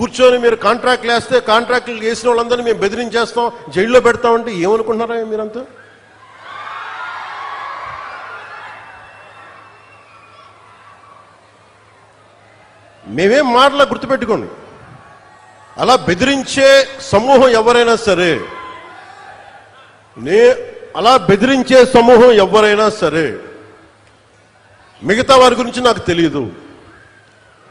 కూర్చొని మీరు కాంట్రాక్ట్లు వేస్తే కాంట్రాక్ట్లు వేసిన వాళ్ళందరినీ మేము బెదిరించేస్తాం జైల్లో పెడతామంటే ఏమనుకుంటున్నారా మీరంతా? మేమేం మాటలా గుర్తుపెట్టుకోండి. అలా బెదిరించే సమూహం ఎవరైనా సరే నే అలా బెదిరించే సమూహం ఎవరైనా సరే మిగతా వారి గురించి నాకు తెలియదు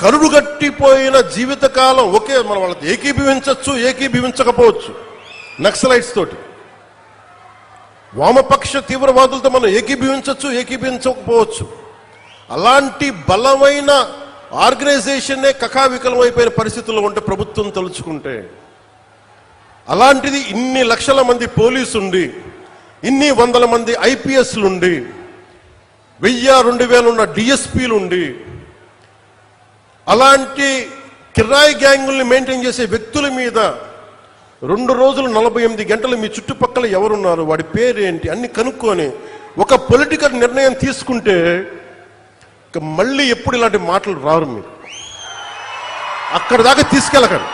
కరుడుగట్టిపోయిన జీవితకాలం ఒకే మనం వాళ్ళతో ఏకీభవించవచ్చు ఏకీభవించకపోవచ్చు. నక్సలైట్స్ తోటి. వామపక్ష తీవ్రవాదులతో మనం ఏకీభవించవచ్చు ఏకీభవించకపోవచ్చు. అలాంటి బలమైన ఆర్గనైజేషన్నే కకావికలం అయిపోయిన పరిస్థితుల్లో ఉంటే ప్రభుత్వం తలుచుకుంటే అలాంటిది ఇన్ని లక్షల మంది పోలీసు ఉండి ఇన్ని వందల మంది ఐపీఎస్లు ఉండి వెయ్యి రెండు వేలు ఉన్న డిఎస్పీలు ఉండి అలాంటి కిరాయి గ్యాంగుల్ని మెయింటైన్ చేసే వ్యక్తుల మీద రెండు రోజులు నలభై ఎనిమిది గంటలు మీ చుట్టుపక్కల ఎవరున్నారు? వాడి పేరేంటి? అన్ని కనుక్కొని ఒక పొలిటికల్ నిర్ణయం తీసుకుంటే మళ్ళీ ఎప్పుడు ఇలాంటి మాటలు రారు మీరు. అక్కడ దాకా తీసుకెళ్ళకండి.